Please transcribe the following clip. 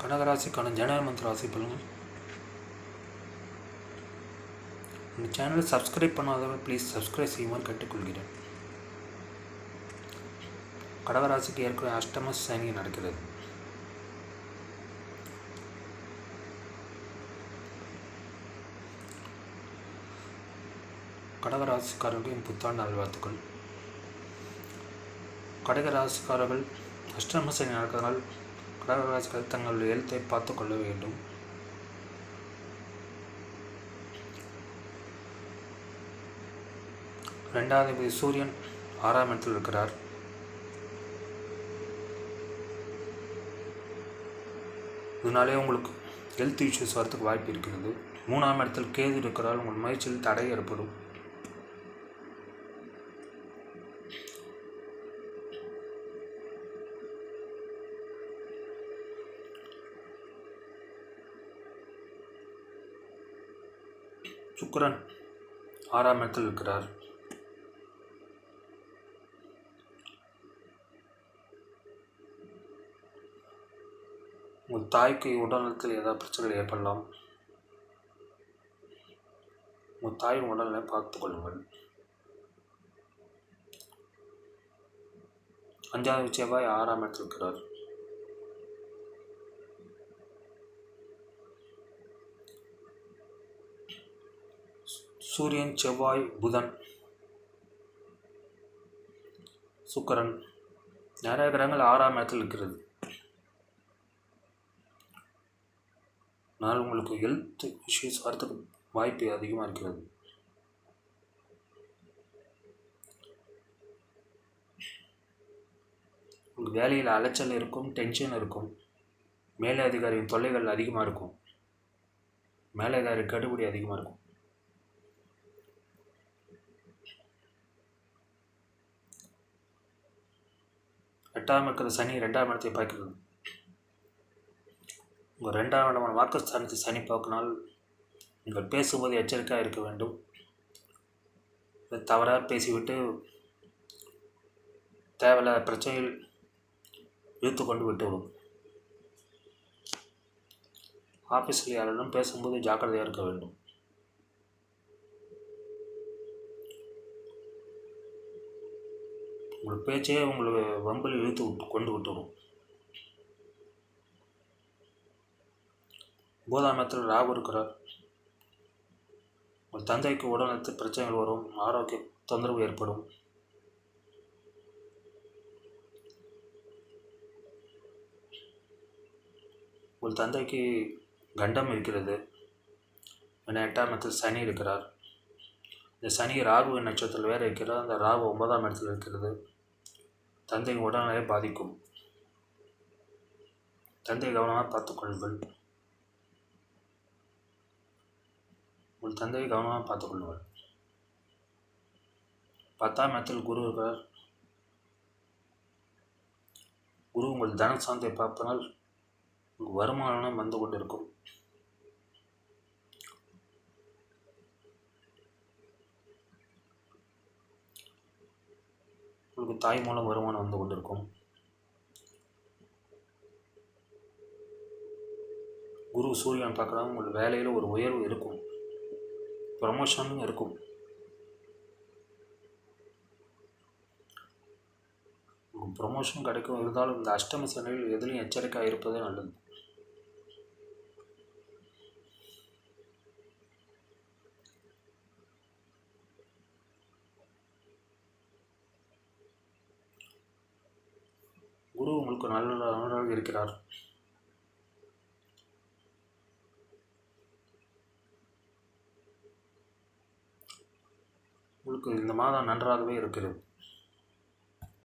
கடகராசிக்கான ஜனவரி month ராசி பலன்கள். இந்த சேனலை சப்ஸ்கிரைப் பண்ணாதவங்க ப்ளீஸ் சப்ஸ்கிரைப் செய்யுமாறு கேட்டுக்கொள்கிறேன். கடகராசிக்கு ஏற்கனவே அஷ்டம சனி நடக்கிறது. கடகராசிக்காரர்களின் புத்தாண்டு நல்வாழ்த்துக்கள். கடகராசிக்காரர்கள் அஷ்டம சனி நடக்கிறதுனால் கடகராசிக்காரர் தங்கள் எழுத்தை பார்த்து கொள்ள வேண்டும். ரெண்டாவது அதிபதி சூரியன் ஆறாம் இடத்தில் இருக்கிறார். இதனாலே உங்களுக்கு ஹெல்த் இஷ்யூஸ் வரத்துக்கு வாய்ப்பு இருக்கிறது. மூணாம் இடத்தில் கேது இருக்கிறால் உங்கள் முயற்சியில் தடை ஏற்படும். சுக்கரன் ஆறாம் இடத்தில் இருக்கிறார். உங்கள் தாய்க்கு உடல்நலத்தில் ஏதாவது பிரச்சனைகள் ஏற்படலாம். உங்கள் தாயின் உடல்நிலை பார்த்துக் கொள்ளுங்கள். அஞ்சாவது செவ்வாய் ஆறாம் இடத்தில் இருக்கிறார். சூரியன் செவ்வாய் புதன் சுக்கரன். நிறைய கிரகங்கள் ஆறாம் இடத்தில் இருக்கிறது. அதனால் உங்களுக்கு ஹெல்த் இஷ்யூஸ் வரத்துக்கு வாய்ப்பு அதிகமாக இருக்கிறது. உங்களுக்கு வேலையில் அலைச்சல் இருக்கும் டென்ஷன் இருக்கும். மேலே அதிகாரியின் தொல்லைகள் அதிகமாக இருக்கும். மேலதிகாரி கடுபடி அதிகமாக இருக்கும். எட்டாம் இருக்கிற சனி ரெண்டாம் இடத்தை பார்க்கிறது உங்கள் ரெண்டாம் இடமான வாக்குஸ்தானத்தை சனி பார்க்கினால் நீங்கள் பேசும்போது எச்சரிக்கையாக இருக்க வேண்டும். தவறாக பேசிவிட்டு தேவையில்லாத பிரச்சனையில் இழுத்து கொண்டு விட்டுவிடும் ஆஃபீஸில் யாரிடம் பேசும்போது ஜாக்கிரதையாக இருக்க வேண்டும். உங்கள் பேச்சே உங்களை வம்பில் இழுத்து விட்டு கொண்டு விட்டுரும். பூதாமத்தில் ராகு இருக்கிறார். உங்கள் தந்தைக்கு உடல்நலத்தில் பிரச்சனைகள் வரும் ஆரோக்கிய தொந்தரவு ஏற்படும். உங்கள் தந்தைக்கு கண்டம் இருக்கிறது. என எட்டாம் இடத்தில் சனி இருக்கிறார். இந்த சனி ராகு நட்சத்திரத்தில் வேறு இருக்கிறது. அந்த ராகு ஒன்பதாம் இடத்தில் இருக்கிறது. தந்தையின் உடல்நிலையை பாதிக்கும். தந்தை கவனமாக பார்த்துக்கொள்ளுங்கள் உங்கள் தந்தையை கவனமாக பார்த்துக்கொள்ளுங்கள் பத்தாம் இடத்தில் குரு இருக்கிறார் குரு உங்கள் தன சாந்தை பார்ப்பனால் உங்கள் வருமானம் வந்து கொண்டிருக்கும். உங்களுக்கு தாய் மூலம் வருமானம் வந்து கொண்டிருக்கும். குரு சூரியன் பார்க்குறாங்க உங்கள் வேலையில் ஒரு உயர்வு இருக்கும். ப்ரமோஷனும் இருக்கும். ப்ரொமோஷன் கிடைக்கும். இருந்தாலும் இந்த அஷ்டம சனியில் எதுலையும் எச்சரிக்கையாக இருப்பதே நல்லது. குரு உங்களுக்கு நல்ல நன்றாக இருக்கிறார். உங்களுக்கு இந்த மாதம் நன்றாகவே இருக்கிறது.